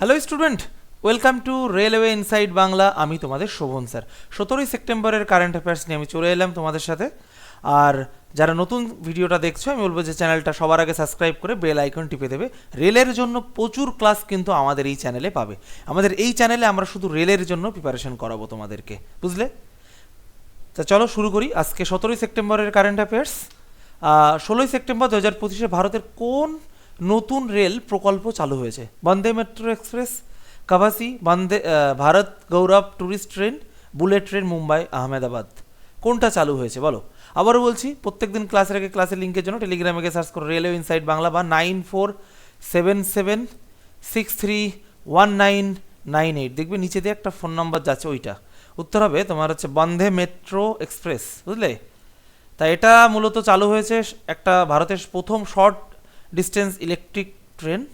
Hello student welcome to railway inside Bangla আমি তোমাদের Sovan sir সতেরোই সেপ্টেম্বরের কারেন্ট অ্যাফেয়ার্স নিয়ে আমি চলে এলাম তোমাদের সাথে। আর যারা নতুন ভিডিওটা দেখছ, আমি বলব যে চ্যানেলটা সবার আগে সাবস্ক্রাইব করে বেল আইকন টিপে দেবে। রেলের জন্য প্রচুর ক্লাস কিন্তু আমাদের এই চ্যানেলে পাবে। আমাদের এই চ্যানেলে আমরা শুধু রেলের জন্য প্রিপারেশন করাবো তোমাদেরকে। বুঝলে? তা চলো শুরু করি। আজকে সতেরোই সেপ্টেম্বরের কারেন্ট অ্যাফেয়ার্স ষোলোই সেপ্টেম্বর দু হাজার পঁচিশে ভারতের কোন নতুন রেল প্রকল্প চালু হয়েছে। Vande metro express, কাভাসি, Vande Bharat Gaurav tourist train, bullet train, Mumbai, Ahmedabad. কোনটা চালু হয়েছে বলো? আবারও বলছি, প্রত্যেকদিন ক্লাসের আগে ক্লাসের লিঙ্কের জন্য টেলিগ্রামে গিয়ে সার্চ করো রেলওয়ে ইনসাইড বাংলা বা nine four seven seven six three one nine nine eight. দেখবে নিচে দিয়ে একটা ফোন নাম্বার যাচ্ছে ওইটা। উত্তর হবে তোমার হচ্ছে বন্দে মেট্রো এক্সপ্রেস, বুঝলে? তা এটা মূলত চালু হয়েছে একটা ভারতের প্রথম শর্ট ডিস্টেন্স ইলেকট্রিক ট্রেন।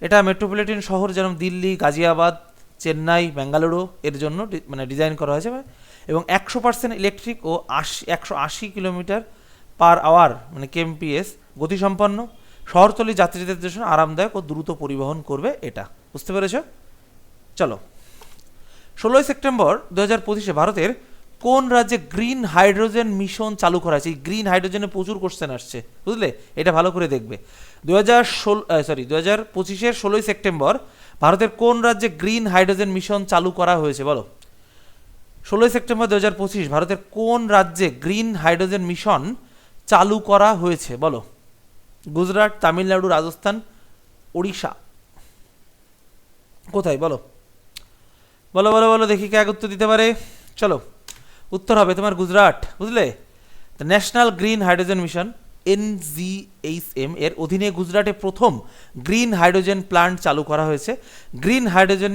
এটা মেট্রোপলিটন শহর যেমন দিল্লি, গাজিয়াবাদ, চেন্নাই বেঙ্গালুরু এর জন্য মানে ডিজাইন করা হয়েছে। এবং একশো পার্সেন্ট ইলেকট্রিক ও আশি, একশো আশি কিলোমিটার পার আওয়ার মানে কেএমপিএস গতিসম্পন্ন। শহরতলি যাত্রীদের জন্য আরামদায়ক ও দ্রুত পরিবহন করবে এটা। বুঝতে পেরেছ? চলো। ষোলোই সেপ্টেম্বর দু হাজার পঁচিশে ভারতের কোন রাজ্যে গ্রিন হাইড্রোজেন মিশন চালু করা আছে এই গ্রিন হাইড্রোজেনে প্রচুর কোশ্চেন আসছে, বুঝলে? এটা ভালো করে দেখবে। দু হাজার ষোলো সরি দু হাজার পঁচিশের ষোলোই সেপ্টেম্বর ভারতের কোন রাজ্যে গ্রিন হাইড্রোজেন মিশন চালু করা হয়েছে, বলো? ষোলোই সেপ্টেম্বর দু হাজার পঁচিশ, ভারতের কোন রাজ্যে গ্রিন হাইড্রোজেন মিশন চালু করা হয়েছে, বলো? গুজরাট, তামিলনাড়ু, রাজস্থান, ওড়িশা। কোথায়? বলো। বলো বলো বলো, দেখি কে উত্তর দিতে পারে। চলো। উত্তর হবে তোমার গুজরাট, বুঝলে? The national green hydrogen mission NGHM এর অধীনে গুজরাটে প্রথম গ্রিন হাইড্রোজেন প্ল্যান্ট চালু করা হয়েছে। গ্রিন হাইড্রোজেন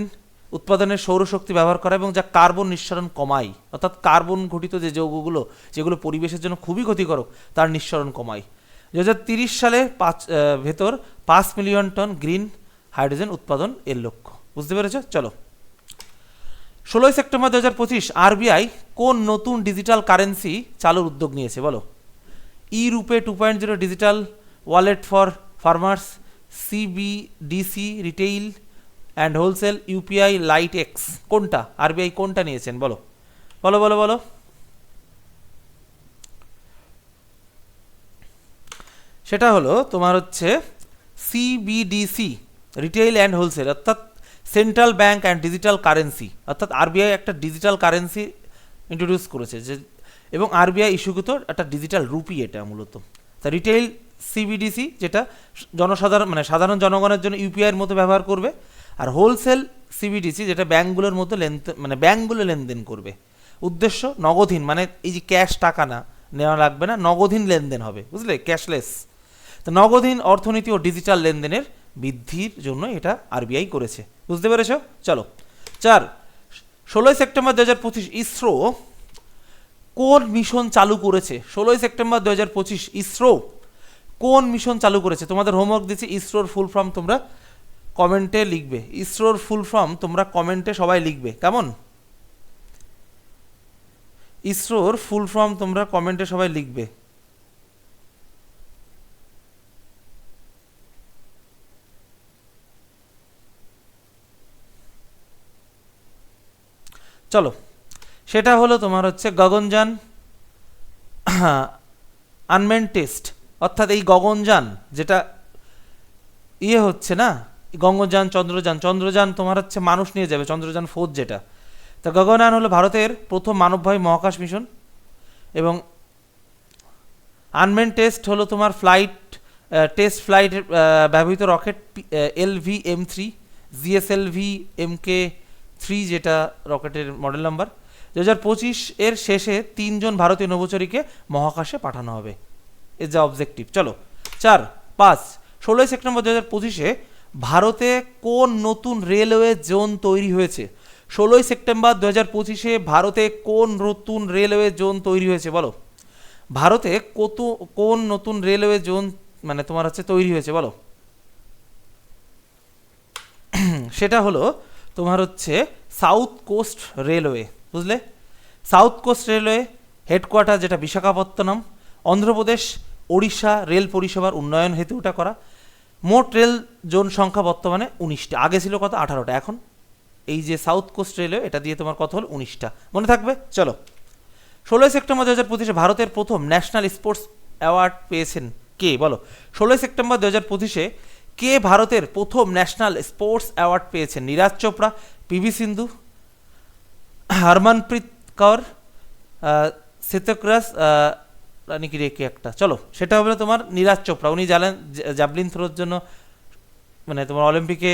উৎপাদনে সৌরশক্তি ব্যবহার করা এবং যা কার্বন নিঃসরণ কমায়। অর্থাৎ কার্বন ঘটিত যে যৌগগুলো, যেগুলো পরিবেশের জন্য খুবই ক্ষতিকারক, তার নিঃসরণ কমায়। দু হাজার সালে পাঁচ ভেতর পাঁচ মিলিয়ন টন গ্রিন হাইড্রোজেন উৎপাদন এর লক্ষ্য। বুঝতে পেরেছ? চলো। ষোলোই সেপ্টেম্বর দু হাজার পঁচিশ আরবিআই কোন নতুন ডিজিটাল কারেন্সি চালুর উদ্যোগ নিয়েছে? বলো। E RUPI two point zero digital, wallet for farmers CBDC retail, and wholesale UPI lite X. কোনটা? আরবিআই কোনটা নিয়েছেন? বলো। বলো বলো বলো। সেটা হলো তোমার হচ্ছে সিবিডিসি রিটেইল অ্যান্ড হোলসেল, অর্থাৎ central bank and digital currency, অর্থাৎ আরবিআই একটা ডিজিটাল কারেন্সি ইন্ট্রোডিউস করেছে যে, এবং আরবিআই ইস্যুকৃত একটা ডিজিটাল রুপি এটা মূলত। তা রিটেইল সিবিডিসি যেটা জনসাধারণ মানে সাধারণ জনগণের জন্য ইউপিআইয়ের মতো ব্যবহার করবে, আর হোলসেল সিবিডিসি যেটা ব্যাঙ্কগুলোর মতো লেনদেন মানে ব্যাঙ্কগুলো লেনদেন করবে। উদ্দেশ্য নগদহীন মানে এই যে ক্যাশ টাকা না, নেওয়া লাগবে না, নগদহীন লেনদেন হবে, বুঝলে? ক্যাশলেস তো নগদহীন অর্থনীতি ও ডিজিটাল লেনদেনের বৃদ্ধির জন্য এটা আরবিআই করেছে। বুঝতে পেরেছ? চলো। চার, ষোলোই সেপ্টেম্বর দু হাজার পঁচিশ ইসরো কোন মিশন চালু করেছে? ষোলোই সেপ্টেম্বর দু হাজার পঁচিশ ইসরো কোন মিশন চালু করেছে? তোমাদের হোমওয়ার্ক দিচ্ছি, ইসরোর ফুল ফর্ম তোমরা কমেন্টে লিখবে। ইসরোর ফুল ফর্ম তোমরা কমেন্টে সবাই লিখবে, কেমন? ইসরোর ফুল ফর্ম তোমরা কমেন্টে সবাই লিখবে। চলো, সেটা হলো তোমার হচ্ছে গগনযান আনমেন টেস্ট অর্থাৎ এই গগনযান যেটা ইয়ে হচ্ছে না, গঙ্গযান, চন্দ্রযান চন্দ্রযান তোমার হচ্ছে মানুষ নিয়ে যাবে, চন্দ্রযান ফোর যেটা। তা গগনয়ান হলো ভারতের প্রথম মানববাহী মহাকাশ মিশন এবং আনমেন টেস্ট হলো তোমার ফ্লাইট টেস্ট ফ্লাইট ব্যবহৃত rocket L V M three GSL V M K three যেটা রকেটের মডেল নাম্বার। দু হাজার পঁচিশ এর শেষে তিনজন ভারতীয় নভোচারীকে মহাকাশে পাঠানো হবে। এর যা অবজেক্টিভ চলো। চার, পাঁচ, ষোলোই সেপ্টেম্বর দু হাজার পঁচিশে ভারতে কোন নতুন রেলওয়ে জোন তৈরি হয়েছে? ষোলোই সেপ্টেম্বর দু হাজার পঁচিশে ভারতে কোন নতুন রেলওয়ে জোন তৈরি হয়েছে? বলো। ভারতে কত, কোন নতুন রেলওয়ে জোন মানে তোমার হচ্ছে তৈরি হয়েছে? বলো। সেটা হলো তোমার হচ্ছে সাউথ কোস্ট রেলওয়ে, বুঝলে? সাউথ কোস্ট রেলওয়ে হেডকোয়ার্টার যেটা বিশাখাপত্তনম, অন্ধ্রপ্রদেশ, ওড়িশা রেল পরিষেবার উন্নয়ন হেতু ওটা করা। মোট রেল জোন সংখ্যা বর্তমানে উনিশটা, আগে ছিল কত? আঠারোটা। এখন এই যে সাউথ কোস্ট রেলওয়ে, এটা দিয়ে তোমার কত হল? উনিশটা। মনে থাকবে? চলো। ষোলোই সেপ্টেম্বর দু হাজার পঁচিশে ভারতের প্রথম ন্যাশনাল স্পোর্টস অ্যাওয়ার্ড পেয়েছেন কে? বলো। ষোলোই সেপ্টেম্বর দু হাজার পঁচিশে কে ভারতের প্রথম ন্যাশনাল স্পোর্টস অ্যাওয়ার্ড পেয়েছেন? নীরাজ চোপড়া পিভি সিন্ধু, হরমনপ্রীত কৌর সিতক্রাস রানি কি রেখে একটা? চলো, সেটা হলো তোমার নীরাজ চোপড়া। উনি জানেন জ্যাভলিন থ্রোর জন্য মানে তোমার অলিম্পিকে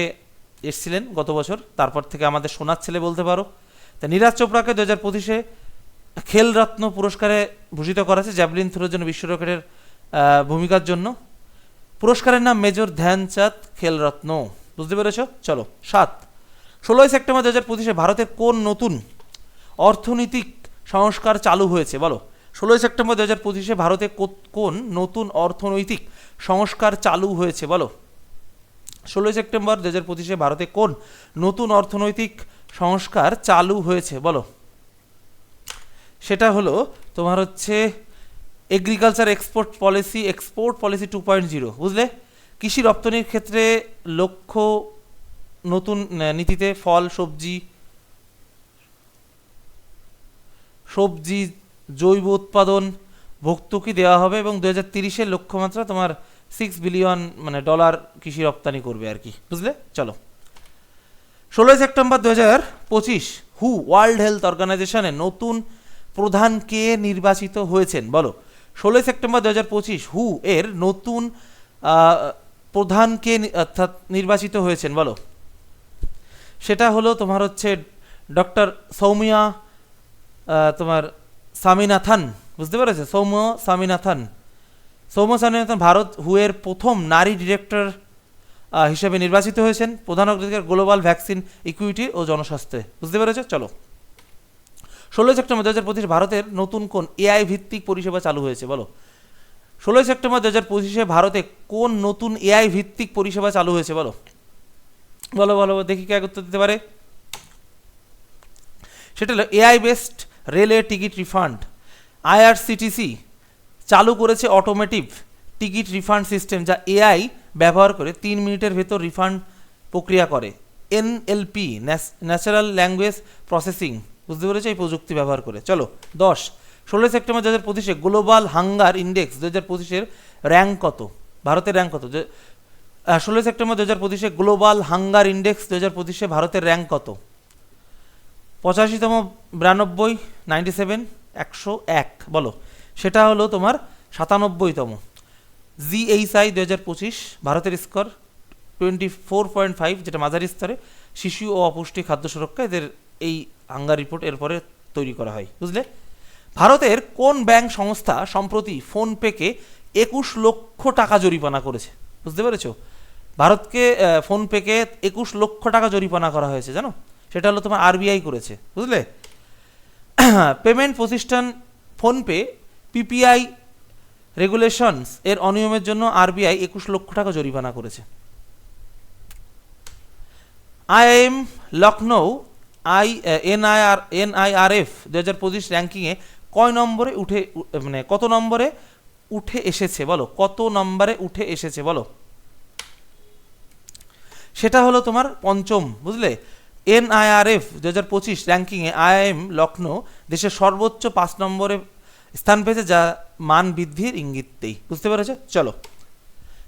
এসছিলেন গত বছর। তারপর থেকে আমাদের সোনার ছেলে বলতে পারো। তা নীরাজ চোপড়াকে দু হাজার পঁচিশে খেলরত্ন পুরস্কারে ভূষিত করা হয়েছে জ্যাভলিন থ্রোর জন্য বিশ্ব রেকর্ডের ভূমিকার জন্য। পুরস্কারের নাম মেজর ধ্যানচাঁদ খেলরত্ন। বুঝতে পেরেছ? চলো, সাত। ষোলোই সেপ্টেম্বর দু হাজার পঁচিশে ভারতের কোন নতুন অর্থনৈতিক সংস্কার চালু হয়েছে? বলো। ষোলোই সেপ্টেম্বর দু হাজার পঁচিশে ভারতে কোন নতুন অর্থনৈতিক সংস্কার চালু হয়েছে? বলো। ষোলোই সেপ্টেম্বর দু হাজার পঁচিশে ভারতে কোন নতুন অর্থনৈতিক সংস্কার চালু হয়েছে? বলো। সেটা হলো তোমার হচ্ছে agriculture export policy export policy two point zero বুঝলে? কৃষি রপ্তানির ক্ষেত্রে লক্ষ্য নতুন নীতিতে ফল, সবজি সবজি, জৈব উৎপাদন ভর্তুকি দেওয়া হবে এবং দু হাজার তিরিশের লক্ষ্যমাত্রা তোমার সিক্স বিলিয়ন মানে ডলার কৃষি রপ্তানি করবে আর কি, বুঝলে? চলো। ষোলোই সেপ্টেম্বর দু হাজার পঁচিশ হু ওয়ার্ল্ড হেলথ অর্গানাইজেশনে নতুন প্রধান কে নির্বাচিত হয়েছেন? বলো। ষোলোই সেপ্টেম্বর দু হাজার পঁচিশ হু এর নতুন প্রধানকে অর্থাৎ নির্বাচিত হয়েছেন, বলো। সেটা হলো তোমার হচ্ছে ডক্টর সৌমিয়া তোমার স্বামীনাথন, বুঝতে পেরেছ? সৌম্য স্বামীনাথন। সৌম্য স্বামীনাথন ভারত হুয়ের প্রথম নারী ডিরেক্টর হিসেবে নির্বাচিত হয়েছেন। প্রধান অগ্রাধিকার গ্লোবাল ভ্যাকসিন, ইকুইটি ও জনস্বাস্থ্যে। বুঝতে পেরেছ? চলো। ষোলোই সেপ্টেম্বর দু হাজার পঁচিশ ভারতের নতুন কোন এআই ভিত্তিক পরিষেবা চালু হয়েছে? বলো। ষোলোই সেপ্টেম্বর দু হাজার পঁচিশে ভারতে কোন নতুন এআই ভিত্তিক পরিষেবা চালু হয়েছে? বলো। বলো বলো দেখি কে উত্তর দিতে পারে। সেটা হলো AI based railway ticket refund IRCTC চালু করেছে অটোমেটিভ টিকিট রিফান্ড সিস্টেম যা এআই ব্যবহার করে তিন মিনিটের ভেতর রিফান্ড প্রক্রিয়া করে। এনএলপি ন্যাচারাল ল্যাঙ্গুয়েজ প্রসেসিং বুঝতে পেরেছ? এই প্রযুক্তি ব্যবহার করে। চলো, দশ। ষোলোই সেপ্টেম্বর দু হাজার পঁচিশে গ্লোবাল হাঙ্গার ইন্ডেক্স দু হাজার পঁচিশের র্যাঙ্ক কত? ভারতের র্যাঙ্ক কত? ষোলোই সেপ্টেম্বর দু হাজার পঁচিশে গ্লোবাল হাঙ্গার ইন্ডেক্স দু হাজার পঁচিশে ভারতের র্যাঙ্ক কত? পঁচাশিতম, বিরানব্বই, নাইনটি সেভেন, একশো এক। বলো, সেটা হলো তোমার সাতানব্বইতম। জিএইচআই দু হাজার পঁচিশ, ভারতের score twenty four point five, যেটা মাঝারি স্তরে শিশু ও অপুষ্টি খাদ্য সুরক্ষা, এদের এই হাঙ্গার রিপোর্ট এরপরে তৈরি করা হয়, বুঝলে? ভারতের কোন ব্যাংক সংস্থা সম্প্রতি ফোনপেকে একুশ লক্ষ টাকা জরিমানা করেছে, বুঝতে পেরেছ? ভারতকে ফোনপেকে একুশ লক্ষ টাকা জরিমানা করা হয়েছে, জানো? সেটা হলো তোমার আরবিআই করেছে, বুঝলে? পেমেন্ট প্রতিষ্ঠান ফোনপে পিপিআই রেগুলেশনস এর অনিয়মের জন্য আরবিআই একুশ লক্ষ টাকা জরিমানা করেছে। IIM Lucknow I NIR, NIRF দু হাজার পঁচিশ র্যাঙ্কিংয়ে কয় নম্বরে উঠে মানে কত নম্বরে উঠে এসেছে বলো? কত নম্বরে উঠে এসেছে বলো? সেটা হলো তোমার পঞ্চম, বুঝলে? এনআইআরএফ দু হাজার পঁচিশ র্যাঙ্কিংয়ে আইআইএম লখনৌ দেশের সর্বোচ্চ পাঁচ নম্বরে স্থান পেয়েছে, যা মান বৃদ্ধির ইঙ্গিততেই বুঝতে পেরেছ? চলো।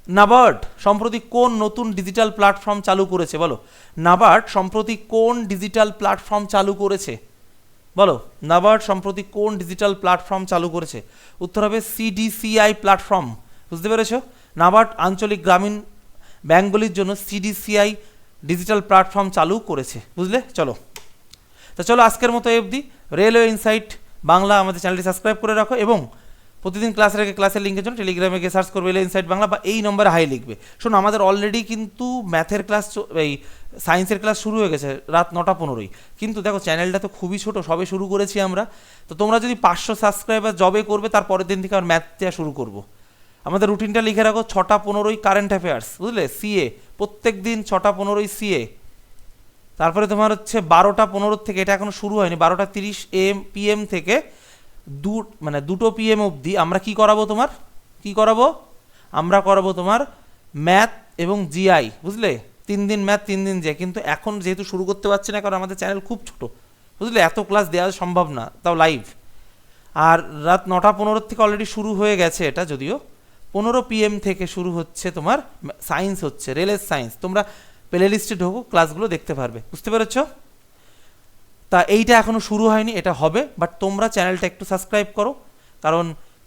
নাবার্ড সম্প্রতি কোন নতুন ডিজিটাল প্ল্যাটফর্ম চালু করেছে? বলো। নাবার্ড সম্প্রতি কোন ডিজিটাল প্ল্যাটফর্ম চালু করেছে? বলো। নাবার্ড সম্প্রতি কোন ডিজিটাল প্ল্যাটফর্ম চালু করেছে? উত্তর হবে সিডিসিআই প্ল্যাটফর্ম বুঝতে পেরেছ? নাবার্ড আঞ্চলিক গ্রামীণ ব্যাঙ্কগুলির জন্য সিডিসিআই ডিজিটাল প্ল্যাটফর্ম চালু করেছে। বুঝলে? চলো। তো চলো আজকের মতো অবধি। রেলওয়ে ইনসাইট বাংলা আমাদের চ্যানেলটি সাবস্ক্রাইব করে রাখো এবং প্রতিদিন ক্লাসের আগে ক্লাসের লিঙ্কের জন্য টেলিগ্রামে গিয়ে সার্চ করবে ইনসাইট বাংলা বা এই নম্বরে হাই লিখবে। শোনো, আমাদের অলরেডি কিন্তু ম্যাথের ক্লাস এই সায়েন্সের ক্লাস শুরু হয়ে গেছে রাত নটা পনেরোই। কিন্তু দেখো চ্যানেলটা তো খুবই ছোট, সবে শুরু করেছি আমরা। তো তোমরা যদি পাঁচশো সাবস্ক্রাইবার জবে করবে, তার পরের দিন থেকে আর ম্যাথ দেওয়া শুরু করব। আমাদের রুটিনটা লিখে রাখো, ছটা পনেরোই কারেন্ট অ্যাফেয়ার্স বুঝলে? সিএ প্রত্যেক দিন ছটা পনেরোই সিএ তারপরে তোমার হচ্ছে বারোটা পনেরো থেকে, এটা এখনও শুরু হয়নি, বারোটা তিরিশ এম পিএম থেকে দু মানে দুটো পিএম অবধি আমরা কি করাবো তোমার? কি করাবো? আমরা করাবো তোমার ম্যাথ এবং জিআই বুঝলে? তিন দিন ম্যাথ তিন দিন যে কিন্তু এখন যেহেতু শুরু করতে পারছি না, কারণ আমাদের চ্যানেল খুব ছোট, বুঝলে? এত ক্লাস দেওয়া সম্ভব না, তাও লাইভ আর রাত নটা পনেরোর থেকে অলরেডি শুরু হয়ে গেছে এটা যদিও। পনেরো পিএম থেকে শুরু হচ্ছে তোমার সায়েন্স হচ্ছে রেলের সায়েন্স তোমরা প্লে লিস্টে ঢোকো ক্লাসগুলো দেখতে পারবে, বুঝতে পেরেছ? তা এইটা এখনও শুরু হয়নি, এটা হবে বাট তোমরা চ্যানেলটা একটু সাবস্ক্রাইব করো। কারণ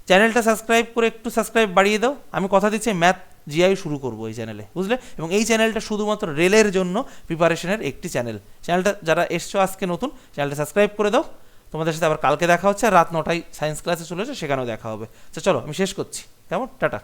চ্যানেলটা সাবস্ক্রাইব করে একটু সাবস্ক্রাইব বাড়িয়ে দাও। আমি কথা দিচ্ছি ম্যাথ জিআই শুরু করব এই চ্যানেলে বুঝলে? এবং এই চ্যানেলটা শুধুমাত্র রেলের জন্য প্রিপারেশনের একটি চ্যানেল চ্যানেলটা যারা এসছো আজকে নতুন চ্যানেলটা সাবস্ক্রাইব করে দাও। তোমাদের সাথে আবার কালকে দেখা হচ্ছে, আর রাত নটায় সায়েন্স ক্লাসে চলেছে সেখানেও দেখা হবে। তো চলো, আমি শেষ করছি। কেমন? টাটা।